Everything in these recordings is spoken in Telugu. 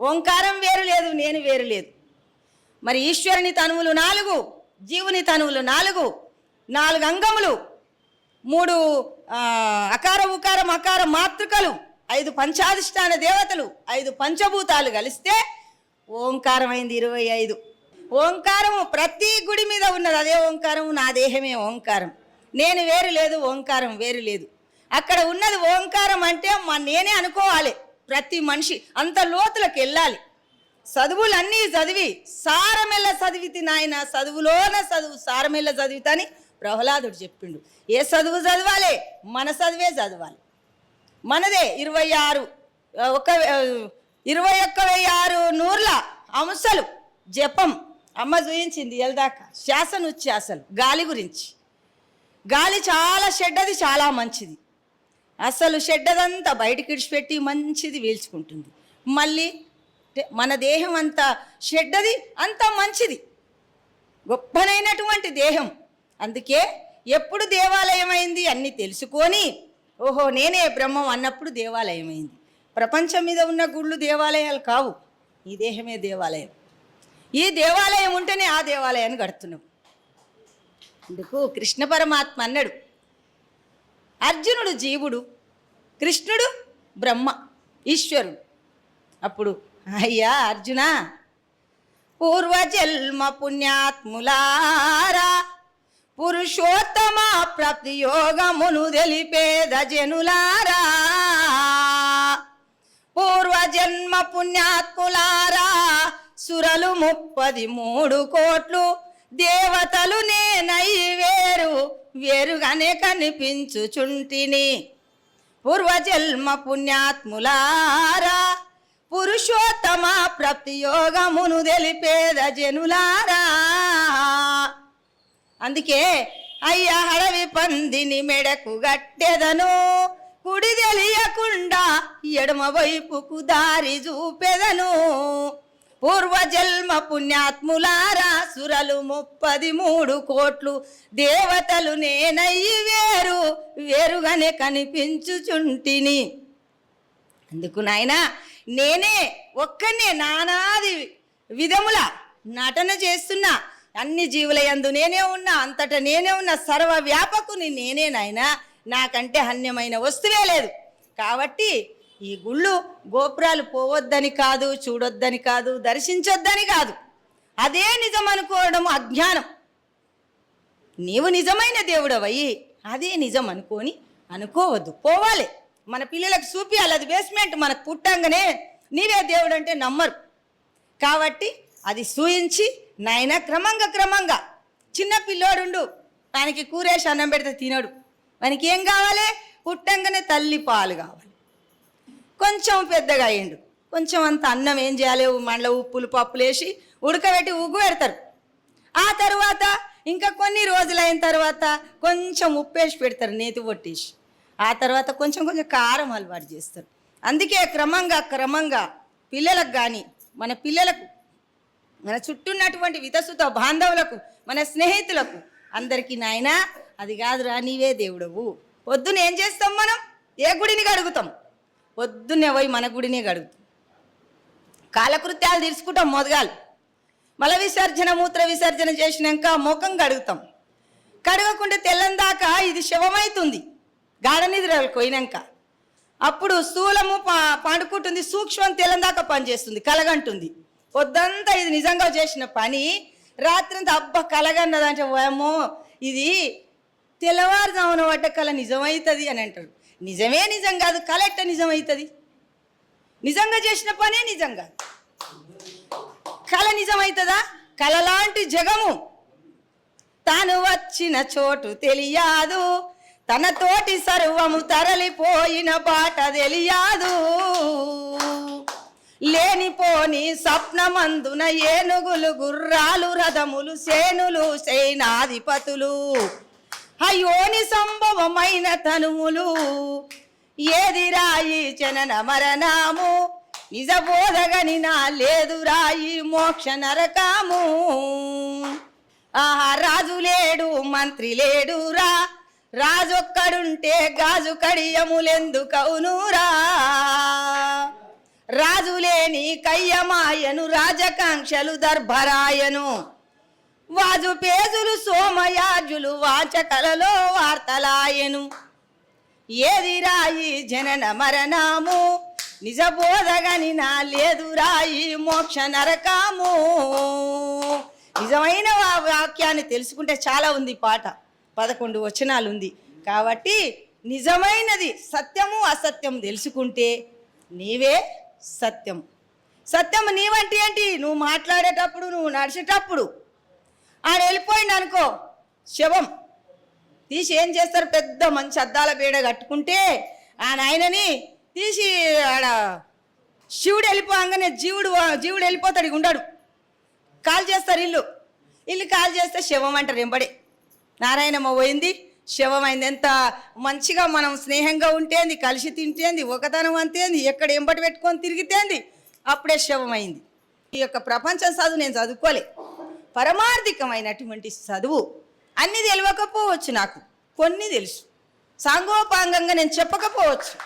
ఓంకారం వేరు లేదు నేను వేరు లేదు. మరి ఈశ్వరుని తనువులు నాలుగు జీవుని తనువులు నాలుగు నాలుగు అంగములు మూడు అకార ఉకార మకార మాతృకలు ఐదు పంచాధిష్టాన దేవతలు ఐదు పంచభూతాలు కలిస్తే ఓంకారం అయింది ఇరవై ఐదు. ఓంకారము ప్రతి గుడి మీద ఉన్నది అదే ఓంకారం నా దేహమే ఓంకారం. నేను వేరు లేదు ఓంకారం వేరు లేదు. అక్కడ ఉన్నది ఓంకారం అంటే మా నేనే అనుకోవాలి. ప్రతి మనిషి అంత లోతులకు వెళ్ళాలి. చదువులన్నీ చదివి సారమెల్ల చదివితి నాయన చదువులోన చదువు సారమెల్ల చదివితని ప్రహ్లాదుడు చెప్పిండు. ఏ చదువు చదవాలి? మన చదివే చదవాలి. మనదే ఇరవై ఆరు ఒక ఇరవై ఒక్క వెయ్యి ఆరు నూర్ల అంశలు జపం. అమ్మ చూయించింది ఎల్దాకా. వచ్చి అసలు గాలి గురించి. గాలి చాలా చెడ్డది చాలా మంచిది. అసలు చెడ్డదంతా బయటికి విడిచిపెట్టి మంచిది పీల్చుకుంటుంది మళ్ళీ మన దేహం అంతా చెడ్డది అంత మంచిది. గొప్పనైనటువంటి దేహం. అందుకే ఎప్పుడు దేవాలయం అయింది అన్నీ తెలుసుకొని ఓహో నేనే బ్రహ్మం అన్నప్పుడు దేవాలయం అయింది ప్రపంచం మీద ఉన్న గుళ్ళు దేవాలయాలు కావు. ఈ దేహమే దేవాలయం. ఈ దేవాలయం ఉంటేనే ఆ దేవాలయాన్ని కడుతున్నాం. అందుకు కృష్ణ పరమాత్మ అన్నాడు అర్జునుడు జీవుడు కృష్ణుడు బ్రహ్మ ఈశ్వరుడు. అప్పుడు అయ్యా అర్జున పూర్వజన్మ పుణ్యాత్ములారా పురుషోత్తమ ప్రాప్తి యోగమును తెలిపేద జనులారా పూర్వజన్మ పుణ్యాత్ములారా సురలు ముప్పది మూడు కోట్లు దేవతలు నేనై వేరు వేరుగానే కనిపించుచుంటిని. పూర్వజన్మ పుణ్యాత్ములారా పురుషోత్తమ ప్రతియోగమును తెలిపేద జనులారా. అందుకే అయ్య హడవి పందిని మెడకు గట్టెదను కుడి తెలియకుండా ఎడమ వైపుకు దారి చూపెదను. పూర్వజన్మ పుణ్యాత్ములారా సురలు ముప్పది మూడు కోట్లు. దేవతలు నేనయ్యి వేరు వేరుగానే కనిపించుచుంటిని. అందుకు నాయన నేనే ఒక్కనే నానాది విధముల నటన చేస్తున్నా. అన్ని జీవుల యందు నేనే ఉన్నా అంతటా నేనే ఉన్నా సర్వ వ్యాపకుని నేనే నాయన. నాకంటే అన్యమైన వస్తువే లేదు. కాబట్టి ఈ గుళ్ళు గోపురాలు పోవద్దని కాదు చూడొద్దని కాదు దర్శించొద్దని కాదు. అదే నిజం అనుకోవడం అజ్ఞానం. నీవు నిజమైన దేవుడవయ్యి అదే నిజం అనుకొని అనుకోవద్దు. పోవాలి. మన పిల్లలకు చూపియాలి. అది బేస్మెంట్ మనకు పుట్టంగానే నీవే దేవుడు అంటే నమ్మరు. కాబట్టి అది సూయించి నాయన క్రమంగా క్రమంగా చిన్న పిల్లోడుండు. ఆయనకి కూరేసి అన్నం పెడితే తినడు. మనకి ఏం కావాలి? పుట్టంగానే తల్లి పాలు కావాలి. కొంచెం పెద్దగా అయ్యిండు. కొంచెం అంత అన్నం ఏం చేయాలి? మండల ఉప్పులు పప్పులు వేసి ఉడకబెట్టి ఉగ్గు పెడతారు. ఆ తర్వాత ఇంకా కొన్ని రోజులు అయిన తర్వాత కొంచెం ఉప్పు వేసి పెడతారు నేతి పొట్టేసి ఆ తర్వాత కొంచెం కొంచెం కారం అలవాటు చేస్తారు. అందుకే క్రమంగా క్రమంగా పిల్లలకు కానీ మన పిల్లలకు మన చుట్టూ ఉన్నటువంటి వితసుత బాంధవులకు మన స్నేహితులకు అందరికీ నాయనా అది కాదురా నీవే దేవుడవు. పొద్దున ఏం చేస్తాం మనం? ఏ గుడిని కడుగుతాం? పొద్దున్నే పోయి మన గుడినే గడుగుతాం కాలకృత్యాలు తీర్చుకుంటాం మొదగాలి. మల విసర్జన మూత్ర విసర్జన చేసినాక ముఖం కడుగుతాం. కడగకుండా తెల్లందాకా ఇది శవమైతుంది. గాఢ నిద్రలకు పోయినాక. అప్పుడు స్థూలము పా పండుకుంటుంది సూక్ష్మం తెల్లందాకా పనిచేస్తుంది కలగంటుంది. పొద్దంతా ఇది నిజంగా చేసిన పని. రాత్రంతా అబ్బ కలగన్నదంటే ఏమో ఇది తెల్లవారుజామున వడ్డ కళ నిజమవుతుంది అని అంటారు. నిజమే నిజం కాదు కళ ఎట్ట నిజమవుతుంది నిజంగా చేసిన పనే నిజం కాదు. కళ నిజమవుతుందా కళ లాంటి జగము తను వచ్చిన చోటు తెలియదు. తన తోటి సర్వము తరలిపోయిన బాట తెలియదు. లేనిపోని స్వప్నమందున ఏనుగులు గుర్రాలు రథములు సేనులు సేనాధిపతులు. సం సంభవమైన తనువులు ఏది రాయి చనన మరణము? నిజ బోధగని నా లేదు రాయి మోక్ష నరకాము. ఆహా రాజు లేడు మంత్రి లేడు రా. రాజొక్కడుంటే గాజు కడియములెందుకవునురా రాజులేని కయ్యమాయను రాజకాంక్షలు దర్భరాయను. వాజు పేజులు సోమయాజులు వాచకలలో వార్తలాయెను. ఏది రాయి జనన మరణము? నిజబోధగని నా లేదు రాయి మోక్ష నరకాము. నిజమైన వాక్యాన్ని తెలుసుకుంటే చాలా ఉంది పాట. పదకొండు వచనాలు ఉంది కాబట్టి నిజమైనది సత్యము అసత్యం తెలుసుకుంటే నీవే సత్యం సత్యం నీవంటి ఏంటి? నువ్వు మాట్లాడేటప్పుడు నువ్వు నడిచేటప్పుడు ఆడ వెళ్ళిపోయింది అనుకో. శవం. తీసి ఏం చేస్తారు? పెద్ద మంచి అద్దాల బీడ కట్టుకుంటే ఆయన ఆయనని తీసి ఆడ శివుడు వెళ్ళిపోగానే జీవుడు జీవుడు వెళ్ళిపోతాడు ఉండడు. కాల్ చేస్తారు ఇల్లు. ఇల్లు కాల్ చేస్తే శవం అంటారు ఎంబడి నారాయణమ్మ పోయింది శవం అయింది. ఎంత మంచిగా మనం స్నేహంగా ఉంటేంది కలిసి తింటేంది ఒకతనం అంతేంది ఎక్కడ ఎంబటి పెట్టుకొని తిరిగితేంది అప్పుడే శవం అయింది. ఈ యొక్క ప్రపంచం చదువు నేను చదువుకోలే. పరమార్థికమైనటువంటి చదువు. అన్ని తెలియకపోవచ్చు నాకు. కొన్ని తెలుసు. సాంగోపాంగంగా నేను చెప్పకపోవచ్చు.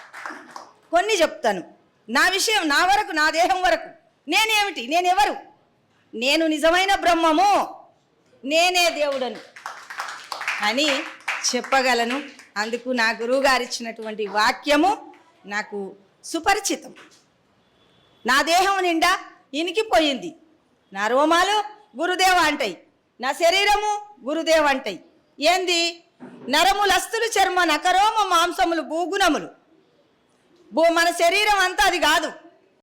కొన్ని చెప్తాను. నా విషయం నా వరకు నా దేహం వరకు. నేనేమిటి? నేనెవరు? నేను నిజమైన బ్రహ్మము. నేనే దేవుడను. అని చెప్పగలను. అందుకు నా గురువుగారు ఇచ్చినటువంటి వాక్యము నాకు సుపరిచితం. నా దేహం నిండా ఇనికిపోయింది. నా రోమాలు గురుదేవ అంటాయి నా శరీరము గురుదేవ అంటాయి ఏంది నరములస్తులు చర్మ నకరోమ మాంసములు భూగుణములు. భూ మన శరీరం అంతా అది కాదు.